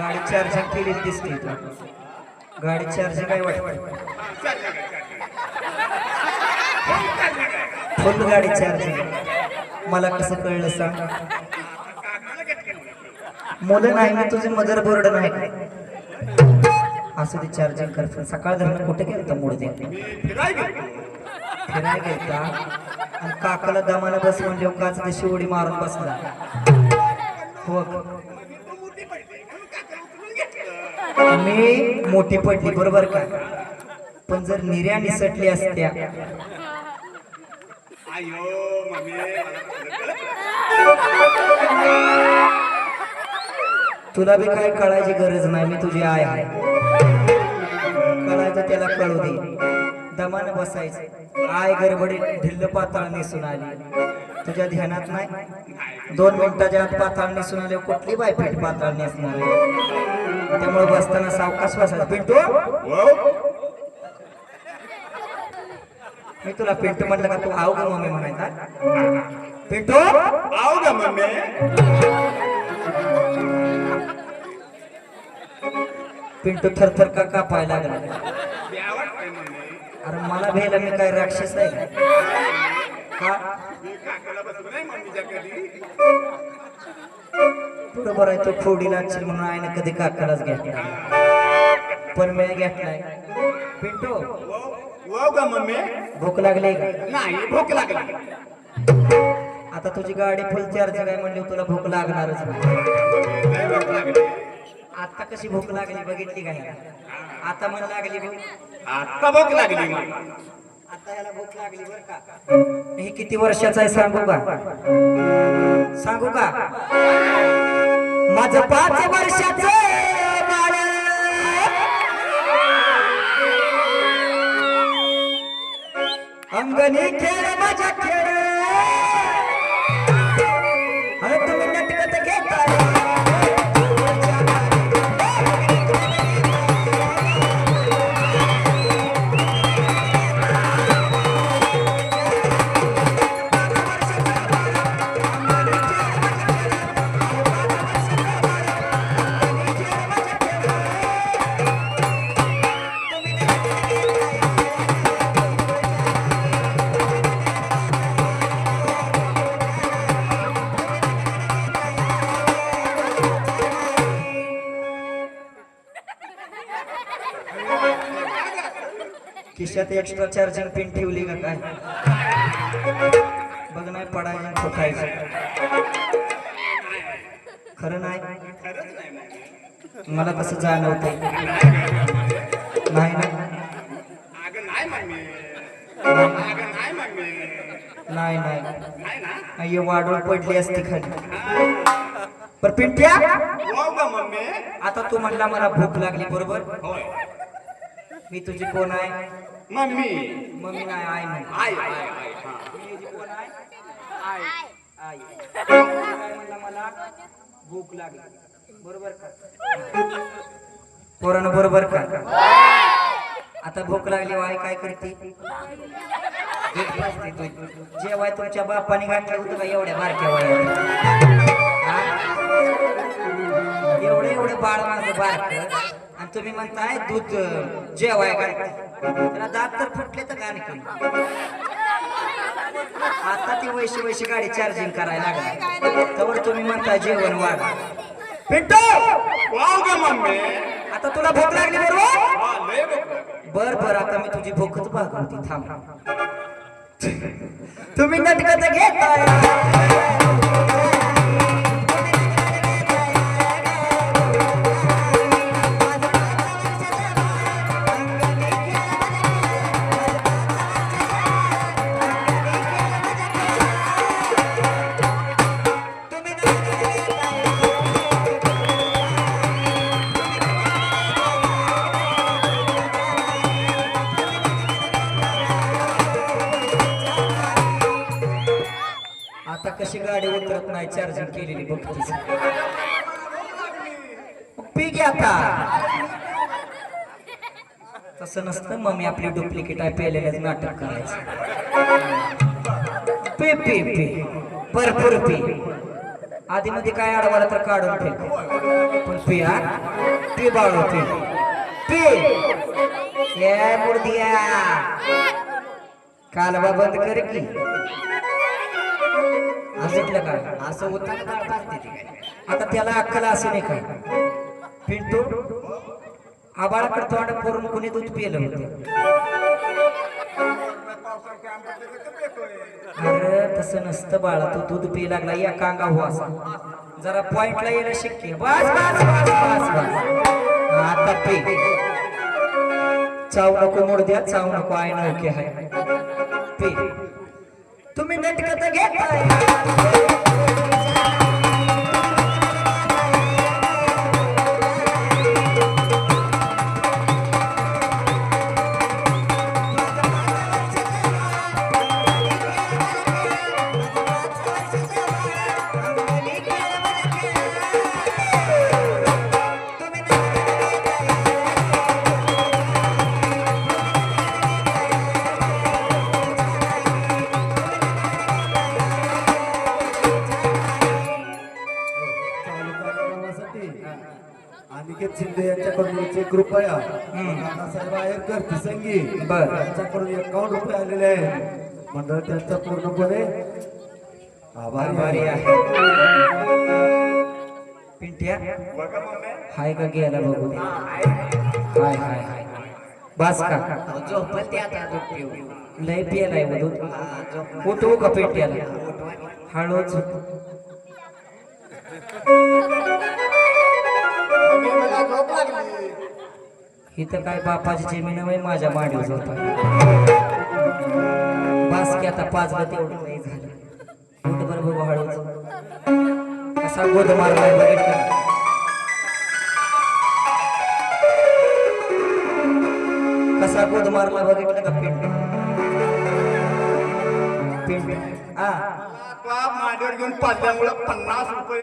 गाडी चार्जिंग केली दिसते गाडी चार्जिंग काय वाटत. फुल गाडी चार्जिंग मला कसं कळलं सांग? मुलं नाही मी तुझे मदर बोर्ड नाही. असं ते चार्जिंग करत सकाळ धरण कुठे गेलं तर मूड दे फिराय गेलो. गेलता. आणि काकाला दमाला बस म्हणजे काच ते शिवडी मारून बसला. हो. मी मोठी पडली बरोबर का? पण जर निर्या निसटली असत्या? तुला बी काय कळायची गरज नाही मी तुझी आय आहे. कळायचं त्याला कळू दे. दमानं बसायचं. आय गडबडी ढिल्ल पाताळ नेसून आली. तुझ्या ध्यानात नाही? दोन मिनिटाच्या आत पाताळ नेसून आले कुठली बायपेट पाताळ नेसणार आहे? त्यामुळे बसताना सावकाश बसायचं. पिंटू. मी तुला पिंटू म्हटलं का तू आव ग मम्मी म्हणायचा? पिंटू? आव ग मम्मी? पिंटू थरथर का कापायला लागला? द्या वाटतंय मम्मी. अरे मला भेला मी काय राक्षस आहे का मी काकाला बसलो नाही मम्मीच्या कधी बरोबर आहे तो फोडी लागशील म्हणून आईने कधी काकालाच घेतला पण मी घेतलाय. पिंटू वाव मम्मी? भूक लागली का? नाही भूक लागली. आता तुझी गाडी फुल चार्ज काय म्हणली? तुला भूक लागणारच नाही. आता कशी भूक लागली बघितली का ह्याला? आता मन लागली भूक? आता भूक लागली आता याला भूक लागली बर का? हे किती वर्षाचा आहे सांगू का? सांगू का? माझं पाच वर्षाच बाळ. अंगणी खेळ माझ्या खेळ. खिशात एक्स्ट्रा चार्जिंग पिन ठेवली का काय? बघ नाही पडायचं फुटायचं खरं नाही? मला कसं जाणवतंय? नाही नाही नाही. वाढवून पडली असती खाली. पर पिंट्या मम्मी. आता तू म्हणला मला भूक लागली बरोबर? मी तुझी कोण आहे? मम्मी. मम्मी नाही आई म्हण आय आय आय हा. मी तुझी कोण आहे? आई. आई. काय म्हणला मला भूक लागली. बरोबर का? पोरानं बरोबर का? आता भूक लागली आई काय करते? दूध पाजते दूध. जेवाय तुमच्या बापाने घातलं होतं का एवढ्या बारक्या वयात? हा? एवढे एवढे बाळ माझं बारक. आणि तुम्ही म्हणताय दूध जेवाय घालते त्याला दात तर फुटले तर का आणखी आता ती वैशी वैशी गाडी चार्जिंग करायला लागली. तर तुम्ही म्हणताय जेवण वाढ. पिंटू! वाव ग मम्मी. आता तुला भूक लागली बरोबर. बर बर आता मी तुझी भूकच भागवती. थांब. तुम्ही नाटकात घेताय. आता कशी गाडी उतरत नाही चार्जिंग केलेली बघतीस. पी घ्या आता. तसं नसतं मम्मी आपली डुप्लिकेट आहे पेलेलंच नाटक करायचं. पे पे पे. भरपूर पे. आधी मध्ये काय अडवाला तर काढून फेक पण पी हा? पी बाळू पी. पे. ये मुर्दिया. कालवा बंद कर की. असं काय असं होतं आता त्याला अक्कल असं नाही काय पिंटू आबाळाकडे तोंड करून कोणी दूध पिलं होतं? अरे तसं नसतं बाळा तू दूध पिय लागला या कांगा हो असा. जरा पॉइंटला यायला शक्य बस बस बस बस बस. आता पे. चाव नको मोड द्या. चाव नको आय ओके हाय. पी. तुम्ही नेटकं घेताय. यांच्याकडून एक रुपया. नानासाहेब आहे गर्दी संगी. बर. यांच्याकडून एकावन्न रुपये आलेले आहेत. मंडळ त्यांचा पूर्णपणे आभारी आहे. आहे. पिंट्या हाय का गेला बघू दे. हाय हाय हाय. बस का? झोपल ते आता दूध पिऊ लय पियालाय हा, झोप उठवू का पेट्याला. हळूच इथं काय बापाची जमीन आहे माझ्या मांडीवर झोपा बस की आता पाचला तेवढं नाही झालं. उठ बरं बघू हळूच. कसा गोद मारलाय बघितलं कसा गोद मारला बघितलं का पिंड. पिंड. हा बाप मांडीवर घेऊन पाजल्यामुळे पन्नास रुपये